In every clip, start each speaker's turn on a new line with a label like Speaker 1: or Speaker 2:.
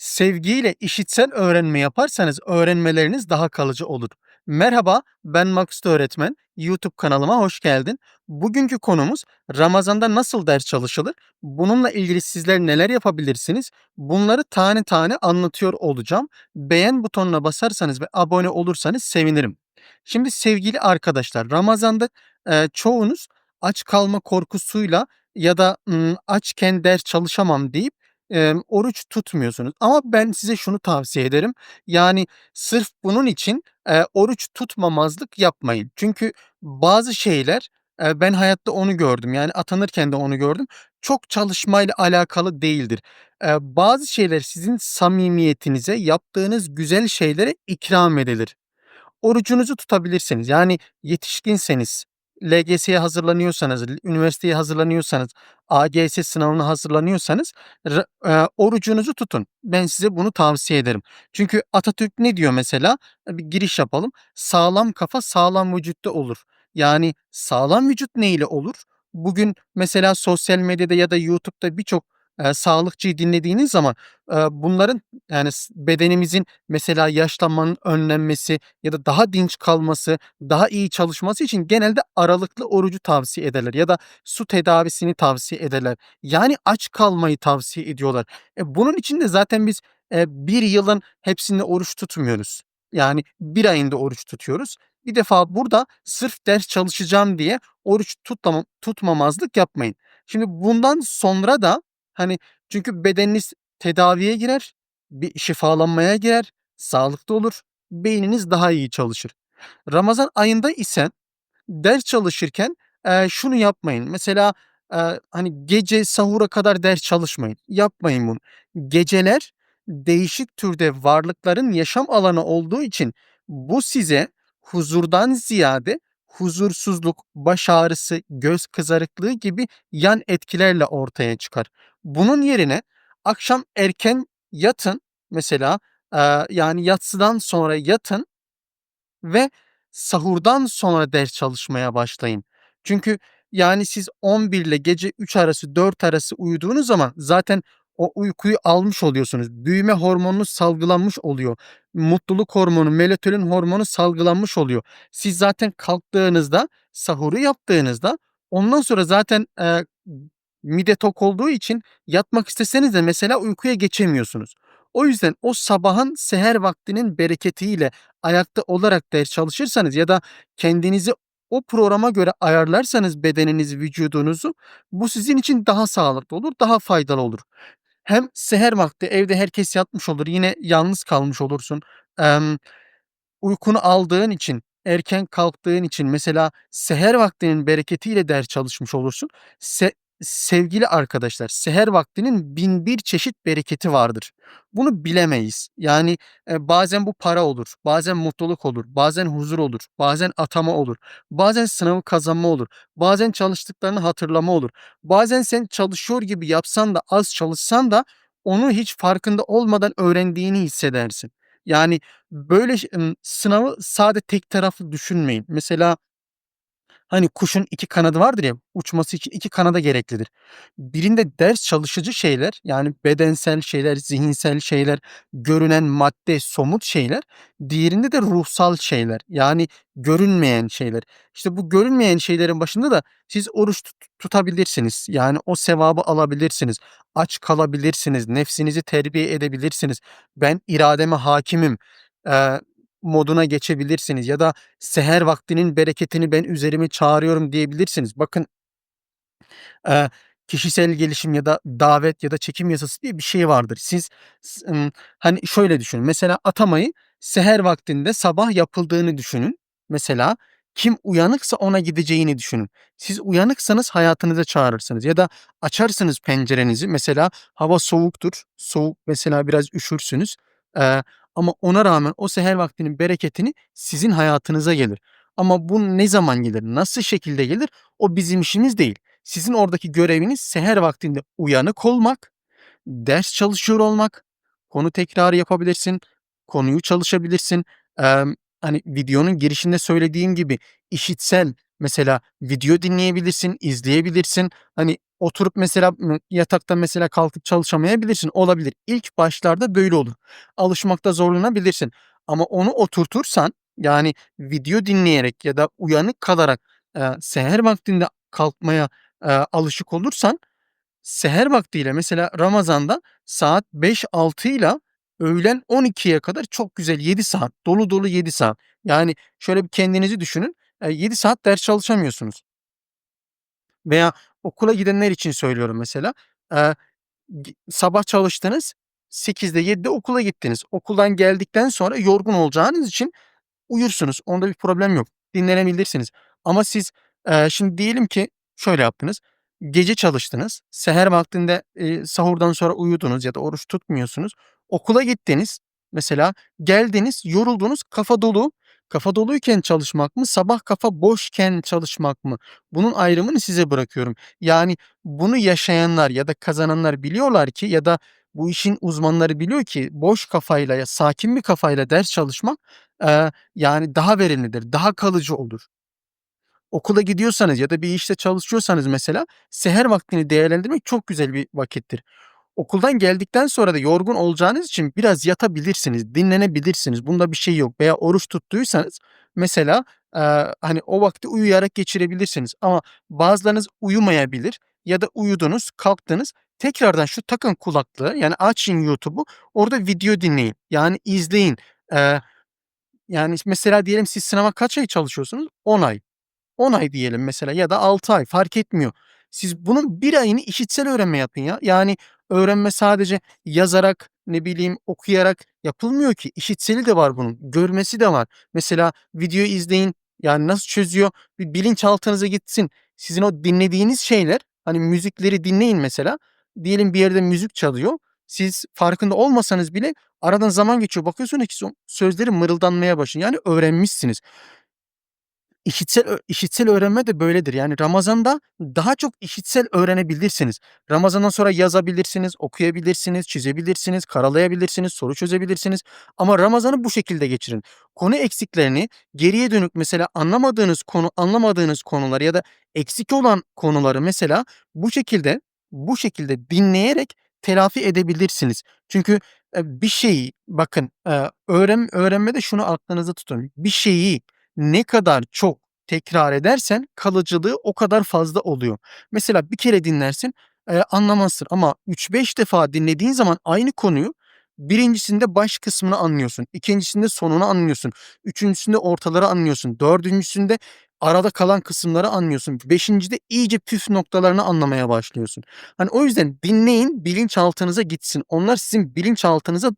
Speaker 1: Sevgiyle işitsel öğrenme yaparsanız öğrenmeleriniz daha kalıcı olur. Merhaba, ben Maksut Öğretmen. YouTube kanalıma hoş geldin. Bugünkü konumuz Ramazan'da nasıl ders çalışılır? Bununla ilgili sizler neler yapabilirsiniz? Bunları tane tane anlatıyor olacağım. Beğen butonuna basarsanız ve abone olursanız sevinirim. Şimdi sevgili arkadaşlar, Ramazan'da e, çoğunuz aç kalma korkusuyla ya da ım, açken ders çalışamam deyip Emm, oruç tutmuyorsunuz ama ben size şunu tavsiye ederim. Yani sırf bunun için, eee, oruç tutmamazlık yapmayın. Çünkü bazı şeyler, eee, ben hayatta onu gördüm, yani atanırken de onu gördüm, çok çalışmayla alakalı değildir. Eee, bazı şeyler sizin samimiyetinize, yaptığınız güzel şeylere ikram edilir. Orucunuzu tutabilirsiniz. Yani yetişkinseniz, LGS'ye hazırlanıyorsanız, üniversiteye hazırlanıyorsanız, AGS sınavına hazırlanıyorsanız eee, orucunuzu tutun. Ben size bunu tavsiye ederim. Çünkü Atatürk ne diyor mesela? E, bir giriş yapalım. "Sağlam kafa sağlam vücutta olur." Yani sağlam vücut neyle olur? Bugün mesela sosyal medyada ya da YouTube'da birçok, eee, sağlıkçıyı dinlediğiniz zaman, eee, bunların yani bedenimizin mesela yaşlanmanın önlenmesi ya da daha dinç kalması, daha iyi çalışması için genelde aralıklı orucu tavsiye ederler ya da su tedavisini tavsiye ederler. Yani aç kalmayı tavsiye ediyorlar. E, bunun için de zaten biz, eee, 1 yılın hepsinde oruç tutmuyoruz. Yani bir ayında oruç tutuyoruz. Bir defa burada sırf ders çalışacağım diye oruç tutlama tutmamazlık yapmayın. Şimdi bundan sonra da, hani, çünkü bedeniniz tedaviye girer, bir şifalanmaya girer, sağlıklı olur, beyniniz daha iyi çalışır. Ramazan ayında ise ders çalışırken, eee, şunu yapmayın. Mesela, eee, hani, gece sahura kadar ders çalışmayın. Yapmayın bunu. Geceler değişik türde varlıkların yaşam alanı olduğu için bu size huzurdan ziyade huzursuzluk, baş ağrısı, göz kızarıklığı gibi yan etkilerle ortaya çıkar. Bunun yerine akşam erken yatın mesela, eee, yani yatsıdan sonra yatın ve sahurdan sonra ders çalışmaya başlayın. Çünkü, yani, siz 11 ile gece 3 arası, 4 arası uyuduğunuz zaman zaten o uykuyu almış oluyorsunuz. Büyüme hormonunuz salgılanmış oluyor. Mutluluk hormonu, melatonin hormonu salgılanmış oluyor. Siz zaten kalktığınızda, sahuru yaptığınızda ondan sonra zaten, eee, mide tok olduğu için yatmak isteseniz de mesela uykuya geçemiyorsunuz. O yüzden o sabahın seher vaktinin bereketiyle ayakta olarak ders çalışırsanız ya da kendinizi o programa göre ayarlarsanız bedeninizi, vücudunuzu, bu sizin için daha sağlıklı olur, daha faydalı olur. Hem seher vakti evde herkes yatmış olur, yine yalnız kalmış olursun. Emm, uykunu aldığın için, erken kalktığın için mesela seher vaktinin bereketiyle ders çalışmış olursun. Se sevgili arkadaşlar, seher vaktinin bin bir çeşit bereketi vardır. Bunu bilemeyiz. Yani, eee, bazen bu para olur, bazen mutluluk olur, bazen huzur olur, bazen atama olur, bazen sınavı kazanma olur, bazen çalıştıklarını hatırlama olur. Bazen sen çalışıyor gibi yapsan da, az çalışsan da onu hiç farkında olmadan öğrendiğini hissedersin. Yani, böyle sınavı sade tek taraflı düşünmeyin. Mesela Hani kuşun 2 kanadı vardır ya, uçması için 2 kanada gereklidir. Birinde ders çalışıcı şeyler, yani bedensel şeyler, zihinsel şeyler, görünen madde, somut şeyler, diğerinde de ruhsal şeyler, yani görünmeyen şeyler. İşte bu görünmeyen şeylerin başında da siz oruç tut tutabilirsiniz. Yani o sevabı alabilirsiniz. Aç kalabilirsiniz, nefsinizi terbiye edebilirsiniz. Ben irademe hakimim, eee, moduna geçebilirsiniz ya da seher vaktinin bereketini ben üzerime çağırıyorum diyebilirsiniz. Bakın, eee, kişisel gelişim ya da davet ya da çekim yasası diye bir şey vardır. Siz hani, şöyle düşünün, mesela atamayı seher vaktinde sabah yapıldığını düşünün. Mesela kim uyanıksa ona gideceğini düşünün. Siz uyanıksanız hayatınıza çağırırsınız ya da açarsınız pencerenizi. Mesela hava soğuktur. Soğuk mesela biraz üşürsünüz. Eee, ama ona rağmen o seher vaktinin bereketini sizin hayatınıza gelir. Ama bu ne zaman gelir, nasıl şekilde gelir o bizim işimiz değil. Sizin oradaki göreviniz seher vaktinde uyanık olmak, ders çalışıyor olmak, konu tekrarı yapabilirsin, konuyu çalışabilirsin. Emm, hani, videonun girişinde söylediğim gibi işitsel mesela video dinleyebilirsin, izleyebilirsin. Hani, oturup mesela yatakta mesela kalkıp çalışamayabilirsin. Olabilir. İlk başlarda böyle olur. Alışmakta zorlanabilirsin ama onu oturtursan, yani video dinleyerek ya da uyanık kalarak, eee, seher vaktinde kalkmaya, eee, alışık olursan seher vaktiyle mesela Ramazan'da saat 5-6'yla öğlen 12'ye kadar çok güzel 7 saat, dolu dolu 7 saat. Yani şöyle bir kendinizi düşünün, eee, 7 saat ders çalışamıyorsunuz. Veya okula gidenler için söylüyorum mesela. Eee, sabah çalıştınız, 8'de 7'de okula gittiniz. Okuldan geldikten sonra yorgun olacağınız için uyursunuz. Onda bir problem yok. Dinlenebilirsiniz ama siz, eee, şimdi diyelim ki şöyle yaptınız. Gece çalıştınız. Seher vaktinde, eee, sahurdan sonra uyudunuz ya da oruç tutmuyorsunuz. Okula gittiniz mesela, geldiniz, yoruldunuz, kafa dolu. Kafa doluyken çalışmak mı, sabah kafa boşken çalışmak mı? Bunun ayrımını size bırakıyorum. Yani bunu yaşayanlar ya da kazananlar biliyorlar ki ya da bu işin uzmanları biliyor ki boş kafayla ya sakin bir kafayla ders çalışmak, eee, yani daha verimlidir, daha kalıcı olur. Okula gidiyorsanız ya da bir işte çalışıyorsanız mesela seher vaktini değerlendirmek çok güzel bir vakittir. Okuldan geldikten sonra da yorgun olacağınız için biraz yatabilirsiniz, dinlenebilirsiniz. Bunda bir şey yok veya oruç tuttuysanız mesela, eee, hani, o vakti uyuyarak geçirebilirsiniz ama bazılarınız uyumayabilir ya da uyudunuz, kalktınız, tekrardan şu takın kulaklığı, yani açın YouTube'u, orada video dinleyin, yani izleyin. Eee, yani mesela diyelim siz sınava kaç ay çalışıyorsunuz? 10 ay. 10 ay diyelim mesela ya da 6 ay fark etmiyor. Siz bunun 1 ayını işitsel öğrenme yapın ya. Yani öğrenme sadece yazarak, ne bileyim, okuyarak yapılmıyor ki. İşitseli de var bunun, görmesi de var. Mesela video izleyin, yani nasıl çözüyor, bir bilinçaltınıza gitsin. Sizin o dinlediğiniz şeyler, hani müzikleri dinleyin mesela. Diyelim bir yerde müzik çalıyor. Siz farkında olmasanız bile aradan zaman geçiyor. Bakıyorsunuz ki sözleri mırıldanmaya başlıyor. Yani öğrenmişsiniz. İşitsel işitsel öğrenme de böyledir. Yani Ramazan'da daha çok işitsel öğrenebilirsiniz. Ramazan'dan sonra yazabilirsiniz, okuyabilirsiniz, çizebilirsiniz, karalayabilirsiniz, soru çözebilirsiniz ama Ramazan'ı bu şekilde geçirin. Konu eksiklerini geriye dönük mesela anlamadığınız konu anlamadığınız konuları ya da eksik olan konuları mesela bu şekilde bu şekilde dinleyerek telafi edebilirsiniz. Çünkü, eee, bir şeyi bakın, eee, öğren öğrenmede şunu aklınızda tutun. Bir şeyi ne kadar çok tekrar edersen kalıcılığı o kadar fazla oluyor. Mesela bir kere dinlersin, eee, anlamazsın ama 3-5 defa dinlediğin zaman aynı konuyu 1'incisinde baş kısmını anlıyorsun, 2'ncisinde sonunu anlıyorsun, 3'üncüsünde ortaları anlıyorsun, 4'üncüsünde arada kalan kısımları anlıyorsun, 5'incide iyice püf noktalarını anlamaya başlıyorsun. Hani, o yüzden dinleyin, bilinçaltınıza gitsin. Onlar sizin bilinçaltınıza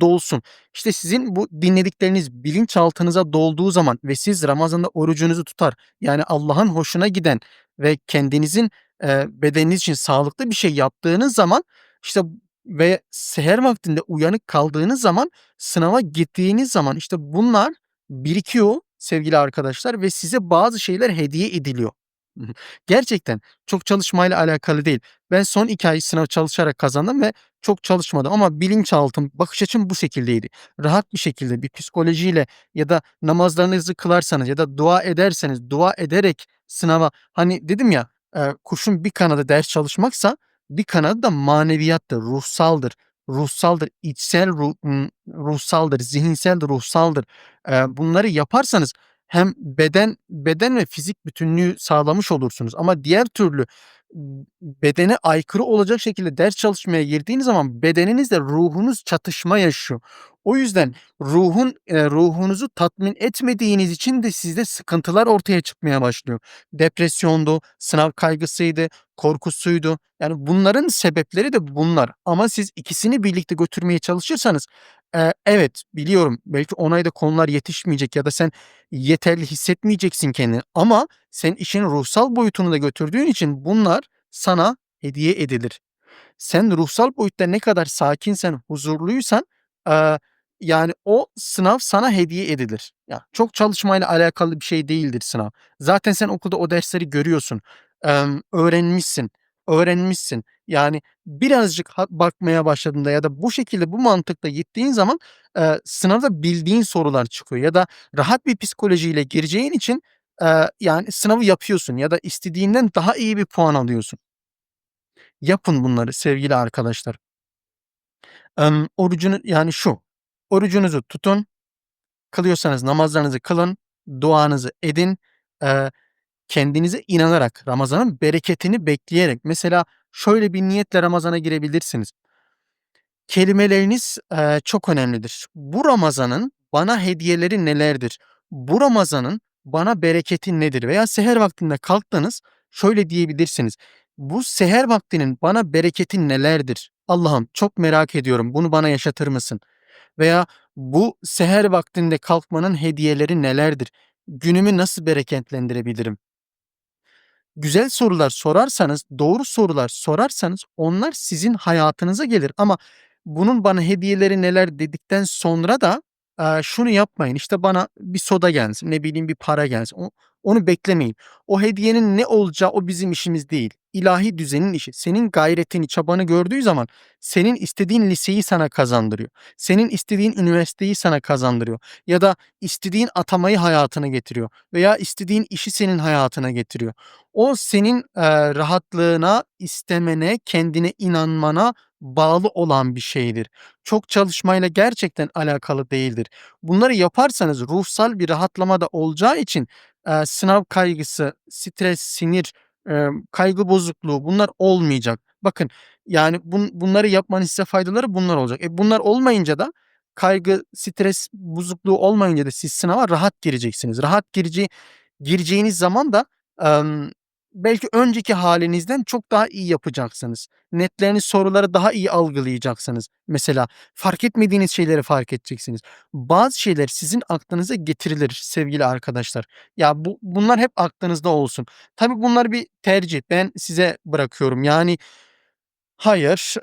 Speaker 1: dolsun. İşte, sizin bu dinledikleriniz bilinçaltınıza dolduğu zaman ve siz Ramazan'da orucunuzu tutar, yani Allah'ın hoşuna giden ve kendinizin, eee, bedeniniz için sağlıklı bir şey yaptığınız zaman, işte, ve seher vaktinde uyanık kaldığınız zaman, sınava gittiğiniz zaman, işte, bunlar birikiyor sevgili arkadaşlar ve size bazı şeyler hediye ediliyor. Gerçekten çok çalışmayla alakalı değil. Ben son 2 ay sınav çalışarak kazandım ve çok çalışmadım ama bilinçaltım, bakış açım bu şekildeydi. Rahat bir şekilde bir psikolojiyle ya da namazlarınızı kılarsanız ya da dua ederseniz, dua ederek sınava, hani, dedim ya, eee, kuşun bir kanadı ders çalışmaksa bir kanadı da maneviyattır, ruhsaldır ruhsaldır, içsel ruh ruhsaldır, zihinseldir, ruhsaldır. Eee, bunları yaparsanız hem beden beden ve fizik bütünlüğü sağlamış olursunuz ama diğer türlü bedene aykırı olacak şekilde ders çalışmaya girdiğiniz zaman bedeninizle ruhunuz çatışma yaşıyor. O yüzden ruhun ruhunuzu tatmin etmediğiniz için de sizde sıkıntılar ortaya çıkmaya başlıyor. Depresyondu, sınav kaygısıydı, korkusuydu. Yani bunların sebepleri de bunlar ama siz ikisini birlikte götürmeye çalışırsanız, eee, evet, biliyorum belki 10 ayda konular yetişmeyecek ya da sen yeterli hissetmeyeceksin kendini ama sen işin ruhsal boyutunu da götürdüğün için bunlar sana hediye edilir. Sen ruhsal boyutta ne kadar sakinsen, huzurluysan, eee, yani o sınav sana hediye edilir. Ya, çok çalışmayla alakalı bir şey değildir sınav. Zaten sen okulda o dersleri görüyorsun, emm, öğrenmişsin, öğrenmişsin. Yani birazcık ha bakmaya başladığında ya da bu şekilde bu mantıkla gittiğin zaman, eee, sınavda bildiğin sorular çıkıyor ya da rahat bir psikolojiyle gireceğin için, eee, yani sınavı yapıyorsun ya da istediğinden daha iyi bir puan alıyorsun. Yapın bunları sevgili arkadaşlar. Emm, orucunu yani şu, orucunuzu tutun, kılıyorsanız namazlarınızı kılın, duanızı edin, eee, kendinize inanarak, Ramazan'ın bereketini bekleyerek mesela şöyle bir niyetle Ramazan'a girebilirsiniz. Kelimeleriniz, eee, çok önemlidir. Bu Ramazan'ın bana hediyeleri nelerdir? Bu Ramazan'ın bana bereketi nedir? Veya seher vaktinde kalktınız, şöyle diyebilirsiniz: Bu seher vaktinin bana bereketi nelerdir? Allah'ım çok merak ediyorum, bunu bana yaşatır mısın? Veya bu seher vaktinde kalkmanın hediyeleri nelerdir? Günümü nasıl bereketlendirebilirim? Güzel sorular sorarsanız, doğru sorular sorarsanız onlar sizin hayatınıza gelir ama bunun bana hediyeleri neler dedikten sonra da, aaa, şunu yapmayın, işte, bana bir soda gelsin, ne bileyim bir para gelsin, o onu beklemeyin. O hediyenin ne olacağı o bizim işimiz değil. İlahi düzenin işi. Senin gayretini, çabanı gördüğü zaman senin istediğin liseyi sana kazandırıyor. Senin istediğin üniversiteyi sana kazandırıyor ya da istediğin atamayı hayatına getiriyor veya istediğin işi senin hayatına getiriyor. O senin, eee, rahatlığına, istemene, kendine inanmana bağlı olan bir şeydir. Çok çalışmayla gerçekten alakalı değildir. Bunları yaparsanız ruhsal bir rahatlama da olacağı için, eee, sınav kaygısı, stres, sinir, kaygı bozukluğu bunlar olmayacak. Bakın, yani, bun bunları yapmanın size faydaları bunlar olacak. E, bunlar olmayınca da kaygı, stres bozukluğu olmayınca da siz sınava rahat gireceksiniz. Rahat gireceği gireceğiniz zaman da, belki önceki hâlinizden çok daha iyi yapacaksınız. Netlerini, soruları daha iyi algılayacaksınız mesela. Fark etmediğiniz şeyleri fark edeceksiniz. Bazı şeyler sizin aklınıza getirilir sevgili arkadaşlar. Ya, bu bunlar hep aklınızda olsun. Tabii bunlar bir tercih. Ben size bırakıyorum. Yani, hayır,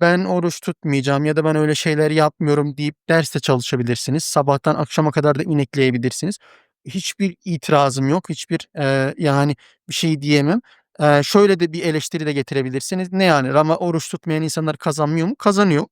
Speaker 1: ben oruç tutmayacağım ya da ben öyle şeyler yapmıyorum deyip ders de çalışabilirsiniz. Sabahtan akşama kadar da inekleyebilirsiniz. Hiçbir itirazım yok. Hiçbir, eee, yani, bir şey diyemem. Eee, şöyle de bir eleştiri de getirebilirsiniz. Ne yani rama oruç tutmayan insanlar kazanmıyor mu? Kazanıyor.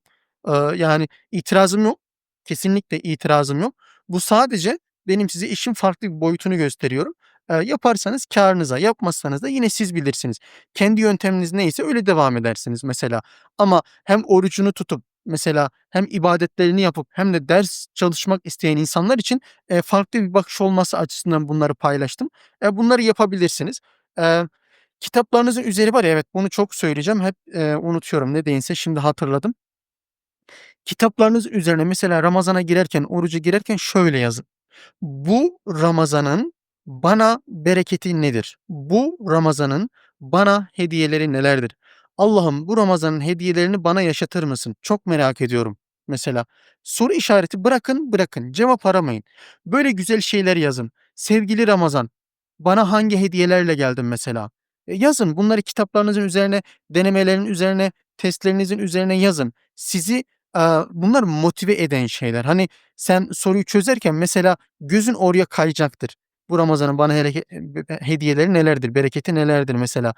Speaker 1: Eee, yani, itirazım yok. Kesinlikle itirazım yok. Bu sadece benim size işin farklı bir boyutunu gösteriyorum. Eee, yaparsanız kârınıza, yapmazsanız da yine siz bilirsiniz. Kendi yönteminiz neyse öyle devam edersiniz mesela. Ama hem orucunu tutup mesela hem ibadetlerini yapıp hem de ders çalışmak isteyen insanlar için, eee, farklı bir bakış olması açısından bunları paylaştım. Eee, bunları yapabilirsiniz. Eee, kitaplarınızın üzeri var ya, evet, bunu çok söyleyeceğim. Hep, eee, unutuyorum. Nedense şimdi hatırladım. Kitaplarınız üzerine mesela Ramazan'a girerken, oruca girerken şöyle yazın: Bu Ramazan'ın bana bereketi nedir? Bu Ramazan'ın bana hediyeleri nelerdir? Allah'ım bu Ramazan'ın hediyelerini bana yaşatır mısın? Çok merak ediyorum mesela. Soru işareti bırakın, bırakın. Cevap aramayın. Böyle güzel şeyler yazın. Sevgili Ramazan, bana hangi hediyelerle geldin mesela? E, yazın. Bunları kitaplarınızın üzerine, denemelerin üzerine, testlerinizin üzerine yazın. Sizi, bunlar motive eden şeyler. Hani, sen soruyu çözerken mesela gözün oraya kayacaktır. Bu Ramazan'ın bana hereke hediyeleri nelerdir, bereketi nelerdir mesela?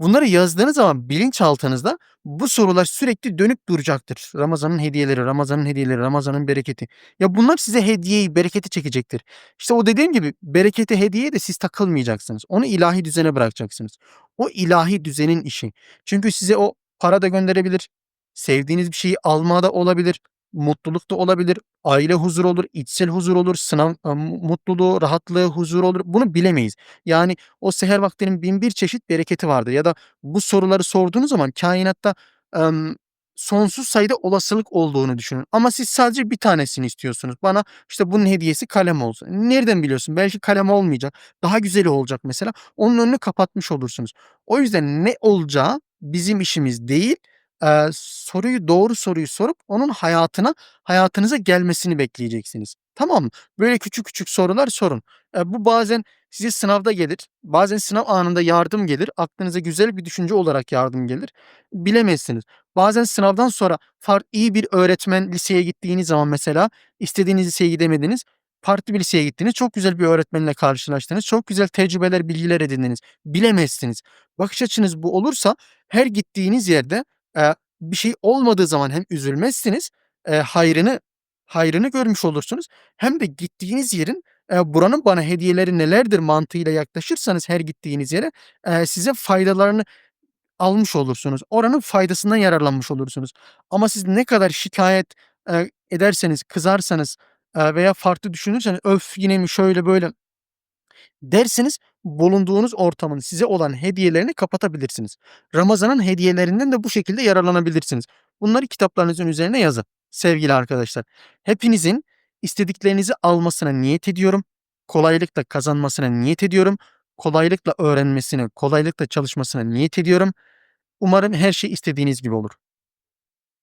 Speaker 1: Bunları yazdığınız zaman bilinçaltınızda bu sorular sürekli dönüp duracaktır. Ramazan'ın hediyeleri, Ramazan'ın hediyeleri, Ramazan'ın bereketi. Ya, bunlar size hediyeyi, bereketi çekecektir. İşte o dediğim gibi berekete, hediyeye de siz takılmayacaksınız. Onu ilahi düzene bırakacaksınız. O ilahi düzenin işi. Çünkü size o para da gönderebilir, sevdiğiniz bir şeyi alma da olabilir, mutluluk da olabilir, aile huzuru olur, içsel huzur olur, sınav, mutluluğu, rahatlığı, huzuru olur. Bunu bilemeyiz. Yani o seher vaktinin bin bir çeşit bereketi vardır ya da bu soruları sorduğunuz zaman kainatta, emm, sonsuz sayıda olasılık olduğunu düşünün ama siz sadece bir tanesini istiyorsunuz. Bana, işte, bunun hediyesi kalem olsun. Nereden biliyorsun? Belki kalem olmayacak. Daha güzeli olacak mesela. Onun önünü kapatmış olursunuz. O yüzden ne olacağı bizim işimiz değil. Eee, soruyu, doğru soruyu sorup onun hayatına, hayatınıza gelmesini bekleyeceksiniz. Tamam mı? Böyle küçük küçük sorular sorun. Eee, bu bazen size sınavda gelir, bazen sınav anında yardım gelir, aklınıza güzel bir düşünce olarak yardım gelir. Bilemezsiniz. Bazen sınavdan sonra far iyi bir öğretmen liseye gittiğiniz zaman mesela istediğiniz liseye gidemediniz, farklı bir liseye gittiniz, çok güzel bir öğretmenle karşılaştınız, çok güzel tecrübeler, bilgiler edindiniz. Bilemezsiniz. Bakış açınız bu olursa her gittiğiniz yerde, eee, bir şey olmadığı zaman hem üzülmezsiniz, eee, hayrını hayrını görmüş olursunuz hem de gittiğiniz yerin, eee, buranın bana hediyeleri nelerdir mantığıyla yaklaşırsanız her gittiğiniz yere, eee, size faydalarını almış olursunuz. Oranın faydasından yararlanmış olursunuz. Ama siz ne kadar şikâyet, eee, ederseniz, kızarsanız, eee, veya farklı düşünürseniz, "Öf, yine mi, şöyle böyle." derseniz bulunduğunuz ortamın size olan hediyelerini kapatabilirsiniz. Ramazan'ın hediyelerinden de bu şekilde yararlanabilirsiniz. Bunları kitaplarınızın üzerine yazın sevgili arkadaşlar. Hepinizin istediklerinizi almasına niyet ediyorum. Kolaylıkla kazanmasına niyet ediyorum. Kolaylıkla öğrenmesine, kolaylıkla çalışmasına niyet ediyorum. Umarım her şey istediğiniz gibi olur.